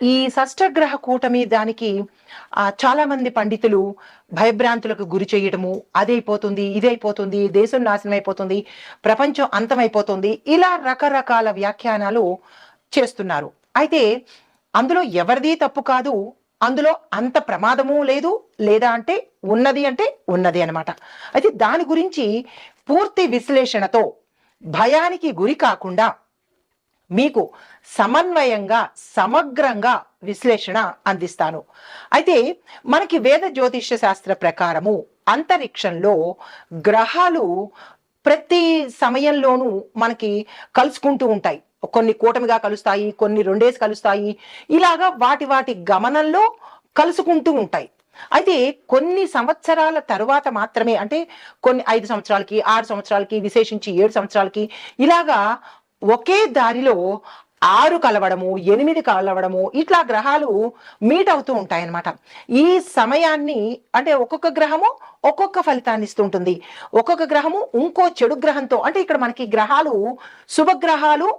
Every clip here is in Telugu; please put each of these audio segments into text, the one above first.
ఈ షష్టగ్రహ కూటమి దానికి చాలా మంది పండితులు భయభ్రాంతులకు గురి చేయడము అదైపోతుంది ఇదైపోతుంది దేశం నాశనం అయిపోతుంది ప్రపంచం అంతమైపోతుంది ఇలా రకరకాల వ్యాఖ్యానాలు చేస్తున్నారు. అయితే అందులో ఎవరిది తప్పు కాదు అందులో అంత ప్రమాదము లేదు లేదా అంటే ఉన్నది అంటే ఉన్నది అనమాట అయితే దాని గురించి పూర్తి విశ్లేషణతో భయానికి గురి కాకుండా మీకు సమన్వయంగా సమగ్రంగా విశ్లేషణ అందిస్తాను. అయితే మనకి వేద జ్యోతిష్య శాస్త్ర ప్రకారము అంతరిక్షంలో గ్రహాలు ప్రతి సమయంలోనూ మనకి కలుసుకుంటూ ఉంటాయి. కొన్ని కూటమిగా కలుస్తాయి కొన్ని రెండేసి కలుస్తాయి. ఇలాగా వాటి వాటి గమనంలో కలుసుకుంటూ ఉంటాయి. అయితే కొన్ని సంవత్సరాల తరువాత మాత్రమే అంటే కొన్ని ఐదు సంవత్సరాలకి ఆరు సంవత్సరాలకి విశేషించి ఏడు సంవత్సరాలకి ఇలాగా ఒకే దారిలో ఆరు కలవడము ఎనిమిది కలవడము ఇట్లా గ్రహాలు మీట్ అవుతూ ఉంటాయి అన్నమాట ఈ సమయాన్ని అంటే ఒక్కొక్క గ్రహము ఒక్కొక్క ఫలితాన్ని ఇస్తుంటుంది. ఒక్కొక్క గ్రహము ఇంకో చెడు గ్రహంతో అంటే ఇక్కడ మనకి గ్రహాలు శుభగ్రహాలు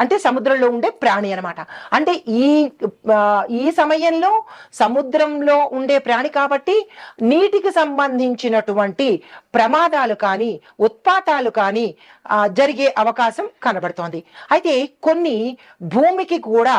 అంటే సముద్రంలో ఉండే ప్రాణి అనమాట అంటే ఈ ఈ సమయంలో సముద్రంలో ఉండే ప్రాణి కాబట్టి నీటికి సంబంధించినటువంటి ప్రమాదాలు కానీ ఉత్పాతాలు కానీ జరిగే అవకాశం కనబడుతోంది. అయితే కొన్ని భూమికి కూడా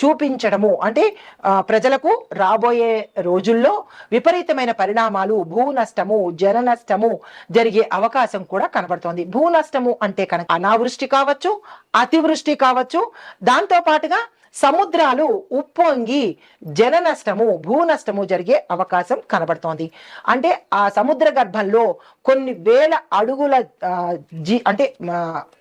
చూపించడము. అంటే ప్రజలకు రాబోయే రోజుల్లో విపరీతమైన పరిణామాలు భూ నష్టము జన నష్టము జరిగే అవకాశం కూడా కనబడుతోంది. భూ నష్టము అంటే కనుక అనావృష్టి కావచ్చు అతివృష్టి కావచ్చు దాంతో పాటుగా సముద్రాలు ఉప్పొంగి జన నష్టము భూ నష్టము జరిగే అవకాశం కనబడుతోంది. అంటే ఆ సముద్ర గర్భంలో కొన్ని వేల అడుగుల జీ అంటే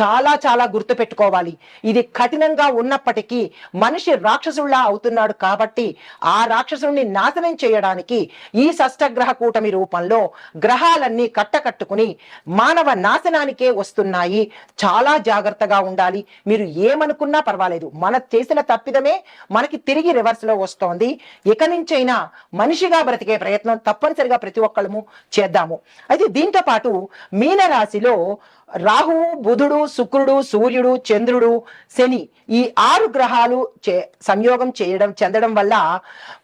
చాలా చాలా గుర్తు పెట్టుకోవాలి. ఇది కఠినంగా ఉన్నప్పటికీ మనిషి రాక్షసుల్లా అవుతున్నాడు కాబట్టి ఆ రాక్షసుని నాశనం చేయడానికి ఈ షష్టగ్రహ కూటమి రూపంలో గ్రహాలన్నీ కట్టకట్టుకుని మానవ నాశనానికే వస్తున్నాయి. చాలా జాగ్రత్తగా ఉండాలి. మీరు ఏమనుకున్నా పర్వాలేదు. మన చేసిన తప్పిదమే మనకి తిరిగి రివర్స్లో వస్తోంది. ఇక నుంచైనా మనిషిగా బ్రతికే ప్రయత్నం తప్పనిసరిగా ప్రతి ఒక్కళ్ళము చేద్దాము. అయితే దీంతో పాటు మీనరాశిలో రాహువు బుధుడు శుక్రుడు సూర్యుడు చంద్రుడు శని ఈ ఆరు గ్రహాలు చే సంయోగం చేయడం చెందడం వల్ల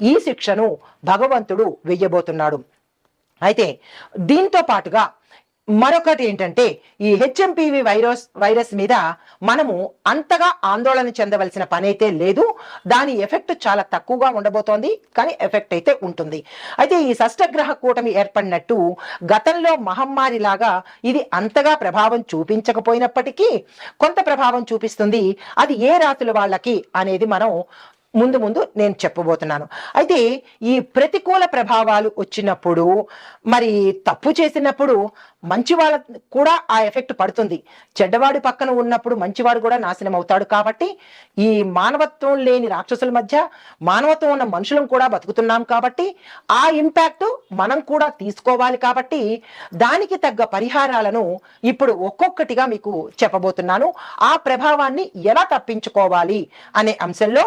ఈ శిక్షను భగవంతుడు వెయ్యబోతున్నాడు. అయితే దీంతో పాటుగా మరొకటి ఏంటంటే ఈ హెచ్ఎంపివి వైరస్ వైరస్ మీద మనము అంతగా ఆందోళన చెందవలసిన పని అయితే లేదు. దాని ఎఫెక్ట్ చాలా తక్కువగా ఉండబోతోంది కానీ ఎఫెక్ట్ అయితే ఉంటుంది. అయితే ఈ షష్టగ్రహ కూటమి ఏర్పడినట్టు గతంలో మహమ్మారి లాగా ఇది అంతగా ప్రభావం చూపించకపోయినప్పటికీ కొంత ప్రభావం చూపిస్తుంది. అది ఏ రాతుల వాళ్ళకి అనేది మనం ముందు ముందు నేను చెప్పబోతున్నాను. అయితే ఈ ప్రతికూల ప్రభావాలు వచ్చినప్పుడు మరి తప్పు చేసినప్పుడు మంచి వాళ్ళ కూడా ఆ ఎఫెక్ట్ పడుతుంది. చెడ్డవాడి పక్కన ఉన్నప్పుడు మంచివాడు కూడా నాశనం అవుతాడు కాబట్టి ఈ మానవత్వం లేని రాక్షసుల మధ్య మానవత్వం ఉన్న మనుషులను కూడా బతుకుతున్నాం కాబట్టి ఆ ఇంపాక్ట్ మనం కూడా తీసుకోవాలి కాబట్టి దానికి తగ్గ పరిహారాలను ఇప్పుడు ఒక్కొక్కటిగా మీకు చెప్పబోతున్నాను. ఆ ప్రభావాన్ని ఎలా తప్పించుకోవాలి అనే అంశంలో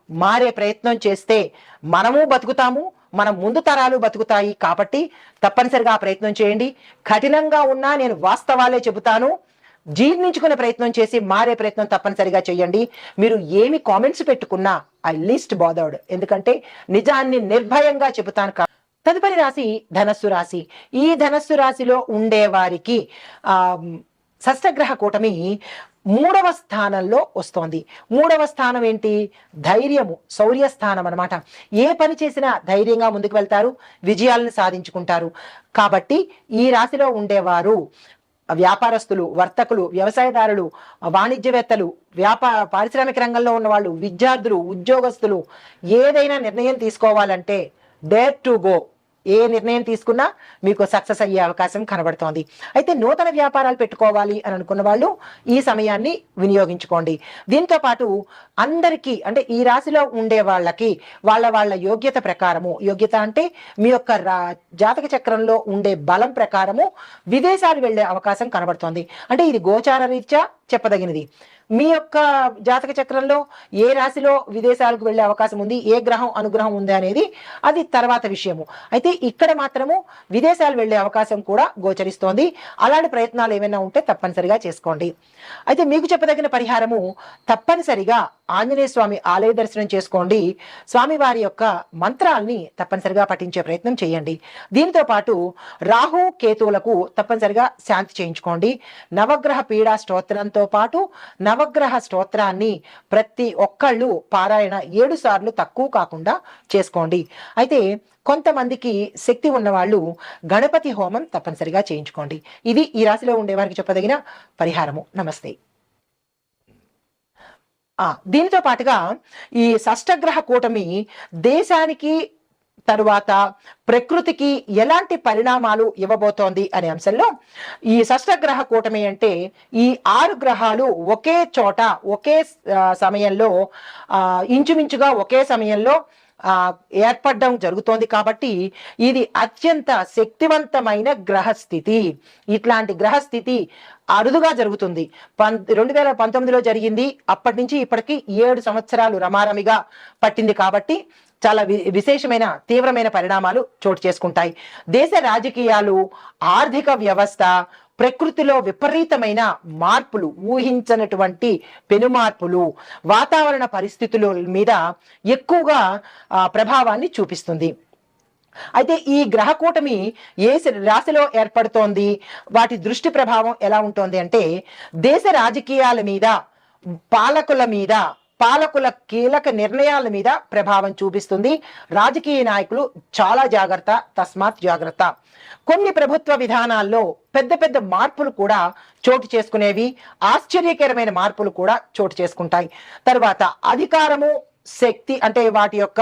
మారే ప్రయత్నం చేస్తే మనము బతుకుతాము మన ముందు తరాలు బతుకుతాయి కాబట్టి తప్పనిసరిగా ఆ ప్రయత్నం చేయండి. కఠినంగా ఉన్నా నేను వాస్తవాలే చెబుతాను. జీర్ణించుకునే ప్రయత్నం చేసి మారే ప్రయత్నం తప్పనిసరిగా చేయండి. మీరు ఏమి కామెంట్స్ పెట్టుకున్నా ఐ లీస్ట్ బాదర్డ్ ఎందుకంటే నిజాన్ని నిర్భయంగా చెబుతాను కా- తదుపరి రాశి ధనస్సు రాశి. ఈ ధనస్సు రాశిలో ఉండే వారికి ఆ షష్టగ్రహ కూటమి మూడవ స్థానంలో వస్తోంది. మూడవ స్థానం ఏంటి? ధైర్యము శౌర్య స్థానం అనమాట ఏ పని చేసినా ధైర్యంగా ముందుకు వెళ్తారు విజయాలను సాధించుకుంటారు. కాబట్టి ఈ రాశిలో ఉండేవారు వ్యాపారస్తులు వర్తకులు వ్యవసాయదారులు వాణిజ్యవేత్తలు వ్యాపార పారిశ్రామిక రంగంలో ఉన్నవాళ్ళు విద్యార్థులు ఉద్యోగస్తులు ఏదైనా నిర్ణయం తీసుకోవాలంటే డేర్ టు గో. ఏ నిర్ణయం తీసుకున్నా మీకు సక్సెస్ అయ్యే అవకాశం కనబడుతోంది. అయితే నూతన వ్యాపారాలు పెట్టుకోవాలి అని అనుకున్న వాళ్ళు ఈ సమయాన్ని వినియోగించుకోండి. దీంతో పాటు అందరికీ అంటే ఈ రాశిలో ఉండే వాళ్ళకి వాళ్ళ వాళ్ళ యోగ్యత ప్రకారము యోగ్యత అంటే మీ యొక్క రా- జాతక చక్రంలో ఉండే బలం ప్రకారము విదేశాలు వెళ్ళే అవకాశం కనబడుతోంది. అంటే ఇది గోచార రీత్యా చెప్పదగినది. మీ యొక్క జాతక చక్రంలో ఏ రాశిలో విదేశాలకు వెళ్ళే అవకాశం ఉంది? ఏ గ్రహం అనుగ్రహం ఉంది అనేది అది తర్వాత విషయము. అయితే ఇక్కడ మాత్రము విదేశాలు వెళ్ళే అవకాశం కూడా గోచరిస్తోంది. అలాంటి ప్రయత్నాలు ఏమైనా ఉంటే తప్పనిసరిగా చేసుకోండి. అయితే మీకు చెప్పదగిన పరిహారము తప్పనిసరిగా ఆంజనేయ స్వామి ఆలయ దర్శనం చేసుకోండి. స్వామివారి యొక్క మంత్రాల్ని తప్పనిసరిగా పఠించే ప్రయత్నం చేయండి. దీంతో పాటు రాహు కేతువులకు తప్పనిసరిగా శాంతి చేయించుకోండి. నవగ్రహ పీడా స్తోత్రంతో పాటు నవగ్రహ స్తోత్రాన్ని ప్రతి ఒక్కళ్ళు పారాయణ ఏడు సార్లు తక్కువ కాకుండా చేసుకోండి. అయితే కొంతమందికి శక్తి ఉన్నవాళ్ళు గణపతి హోమం తప్పనిసరిగా చేయించుకోండి. ఇది ఈ రాశిలో ఉండే వారికి చెప్పదగిన పరిహారము. నమస్తే. దీనితో పాటుగా ఈ షష్టగ్రహ కూటమి దేశానికి తరువాత ప్రకృతికి ఎలాంటి పరిణామాలు ఇవ్వబోతోంది అనే అంశంలో ఈ షష్టగ్రహ కూటమి అంటే ఈ ఆరు గ్రహాలు ఒకే చోట ఒకే సమయంలో ఆ, ఇంచుమించుగా ఒకే సమయంలో ఏర్పడడం జరుగుతోంది కాబట్టి ఇది అత్యంత శక్తివంతమైన గ్రహస్థితి. ఇట్లాంటి గ్రహస్థితి అరుదుగా జరుగుతుంది. పం రెండు వేల పంతొమ్మిదిలో జరిగింది. అప్పటి నుంచి ఇప్పటికి ఏడు సంవత్సరాలు రమారమిగా పట్టింది కాబట్టి చాలా వి విశేషమైన తీవ్రమైన పరిణామాలు చోటు చేసుకుంటాయి. దేశ రాజకీయాలు ఆర్థిక వ్యవస్థ ప్రకృతిలో విపరీతమైన మార్పులు ఊహించనటువంటి పెనుమార్పులు వాతావరణ పరిస్థితుల మీద ఎక్కువగా ప్రభావాన్ని చూపిస్తుంది. అయితే ఈ గ్రహ కూటమి ఏ రాశిలో ఏర్పడుతోంది? వాటి దృష్టి ప్రభావం ఎలా ఉంటుంది అంటే దేశ రాజకీయాల మీద పాలకుల మీద పాలకుల కీలక నిర్ణయాల మీద ప్రభావం చూపిస్తుంది. రాజకీయ నాయకులు చాలా జాగ్రత్త తస్మాత్ జాగ్రత్త. కొన్ని ప్రభుత్వ విధానాల్లో పెద్ద పెద్ద మార్పులు కూడా చోటు చేసుకునేవి ఆశ్చర్యకరమైన మార్పులు కూడా చోటు చేసుకుంటాయి. తర్వాత అధికారము శక్తి అంటే వాటి యొక్క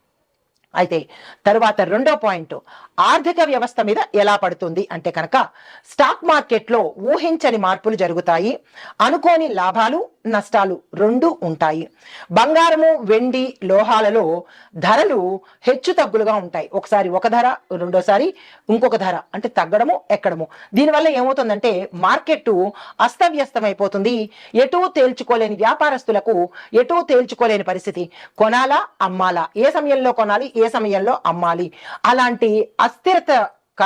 అయితే తరువాత రెండో పాయింట్ ఆర్థిక వ్యవస్థ మీద ఎలా పడుతుంది? అంటే కనుక స్టాక్ మార్కెట్లో ఊహించని మార్పులు జరుగుతాయి అనుకోని లాభాలు నష్టాలు రెండు ఉంటాయి. బంగారము వెండి లోహాలలో ధరలు హెచ్చు తగ్గులుగా ఉంటాయి. ఒకసారి ఒక ధర రెండోసారి ఇంకొక ధర అంటే తగ్గడము ఎక్కడము. దీనివల్ల ఏమవుతుందంటే మార్కెట్ అస్తవ్యస్తమైపోతుంది. ఎటూ తేల్చుకోలేని వ్యాపారస్తులకు ఎటూ తేల్చుకోలేని పరిస్థితి. కొనాలా అమ్మాలా? ఏ సమయంలో కొనాలి? ఏ సమయంలో అమ్మాలి? అలాంటి అస్థిరత